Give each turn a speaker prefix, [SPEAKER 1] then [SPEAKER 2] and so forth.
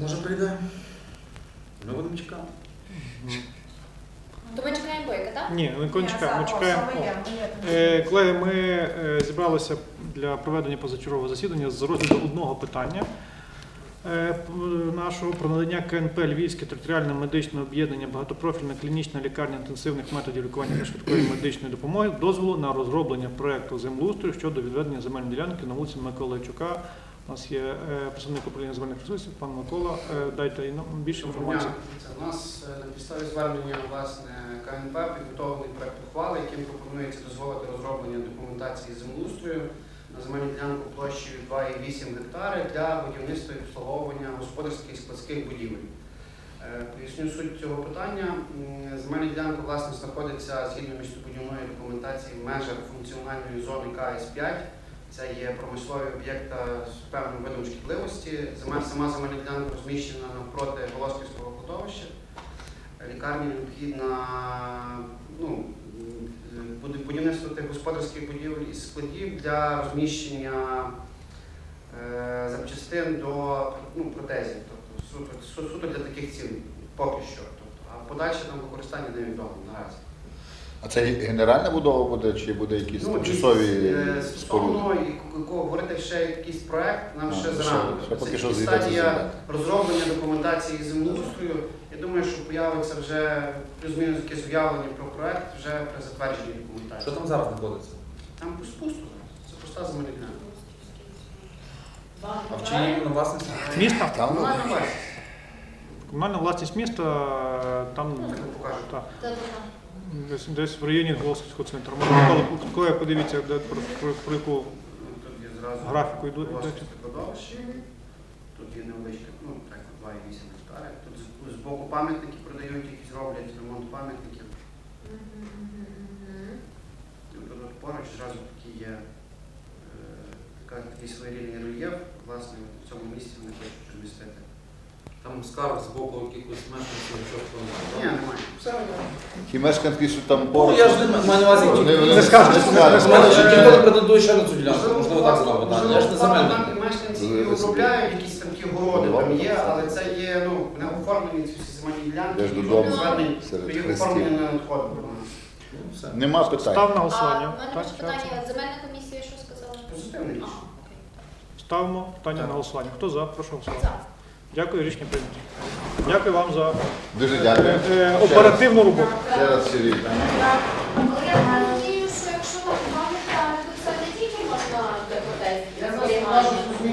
[SPEAKER 1] Може прийде? Ми будемо чекати.
[SPEAKER 2] То ми чекаємо бойка, так?
[SPEAKER 3] Ні, ми не чекаємо. Ми чекаємо. Е, Колеги, ми е, зібралися для проведення позачергового засідання з розгляду одного питання е, п- нашого про надання КНП Львівське територіальне медичне об'єднання багатопрофільна клінічна лікарня інтенсивних методів лікування та швидкої медичної допомоги дозволу на розроблення проекту землеустрою щодо відведення земельної ділянки на вулиці Миколайчука. У нас є е, представник управління земельних ресурсів, пан Микола. Е, Дайте нам більше інформації.
[SPEAKER 4] У нас е, на підставі звернення власне КНП підготовлений проект ухвали, яким пропонується дозволити розроблення документації землеустрою на земельну ділянку площею 2,8 гектари для будівництва і обслуговування господарських і складських будівель. Поясню суть цього питання. Земельна ділянка власне знаходиться згідно містобудівної документації в межах функціональної зони КС-5. Це є промислові об'єкти з певним видом шкідливості. Сама земельна ділянка розміщена навпроти Волоськівського кладовища. Лікарні необхідна ну, будівництво тих господарських будівель і складів для розміщення е, запчастин до ну, протезів, тобто суто, суто для таких цілей, поки що. Тобто, а подальше там використання невідомо наразі.
[SPEAKER 5] А це генеральна будова буде, чи буде якісь
[SPEAKER 4] Ну,
[SPEAKER 5] тимчасові
[SPEAKER 4] е,
[SPEAKER 5] споруди?
[SPEAKER 4] Стосовно і ко- ко- говорити ще якийсь проект, нам
[SPEAKER 5] А,
[SPEAKER 4] ще
[SPEAKER 5] ще-
[SPEAKER 4] зрано.
[SPEAKER 5] ще поки
[SPEAKER 4] Це
[SPEAKER 5] що
[SPEAKER 4] стадія розроблення документації землеустрою. Я думаю, що появиться вже плюс-мінус якесь уявлення про проект вже при затвердженні документації.
[SPEAKER 1] Що там зараз знаходиться?
[SPEAKER 4] Там пусто зараз. Це проста земельна.
[SPEAKER 1] А в чиїй воно власності?
[SPEAKER 3] Міста?
[SPEAKER 5] Там
[SPEAKER 4] власність.
[SPEAKER 3] Комунальна власність міста, там
[SPEAKER 4] Так покажу.
[SPEAKER 3] так. Десь, десь в районі Голосівського центру. Микола, коли подивіться, де, про, про, про яку
[SPEAKER 4] Ну, Тут зразу
[SPEAKER 3] графіку йду-
[SPEAKER 4] Волоськівське
[SPEAKER 3] йдете.
[SPEAKER 4] кладовище. Тут є невеличке, ну так, 2,8 гектари. Тут з- з боку пам'ятники продають, якісь роблять ремонт пам'ятників. Тут поруч зразу такий є е, така, такий своєрідний рельєф. Власне, в цьому місці вони хочуть розмістити.
[SPEAKER 1] Там скарг з боку якихось мешканців, що хто
[SPEAKER 4] Ні, немає. Все
[SPEAKER 5] ті мешканці, що там
[SPEAKER 1] Ну,
[SPEAKER 5] поруч.
[SPEAKER 1] я ж не маю на увазі,
[SPEAKER 5] Вони- вони
[SPEAKER 3] Не скажуть,
[SPEAKER 5] не
[SPEAKER 3] не.
[SPEAKER 1] Чи ніхто не претендує ще на цю ділянку?
[SPEAKER 4] Можливо,
[SPEAKER 1] так задав питання. Я ж не земельник.
[SPEAKER 4] там мешканці обробляють якісь там ті городи там є, але це є, ну, не оформлені ці всі земельні ділянки.
[SPEAKER 5] Йдеш
[SPEAKER 4] і
[SPEAKER 5] додому
[SPEAKER 4] звернень,
[SPEAKER 5] серед
[SPEAKER 4] то їх
[SPEAKER 5] хрестів.
[SPEAKER 4] оформлення не надходить.
[SPEAKER 1] Ну.
[SPEAKER 5] Нема питань.
[SPEAKER 3] Став на голосування.
[SPEAKER 2] в мене
[SPEAKER 3] Так,
[SPEAKER 2] ще
[SPEAKER 3] так,
[SPEAKER 2] питання. Земельна комісія що сказала?
[SPEAKER 4] Позитивне рішення.
[SPEAKER 2] окей.
[SPEAKER 3] Ставимо питання на голосування. Хто за? Прошу голосувати.
[SPEAKER 2] За.
[SPEAKER 3] Дякую, рішення прийнято. Дякую вам за
[SPEAKER 5] Дуже дякую.
[SPEAKER 3] е, е, оперативну роботу.
[SPEAKER 5] Ще раз Сергій.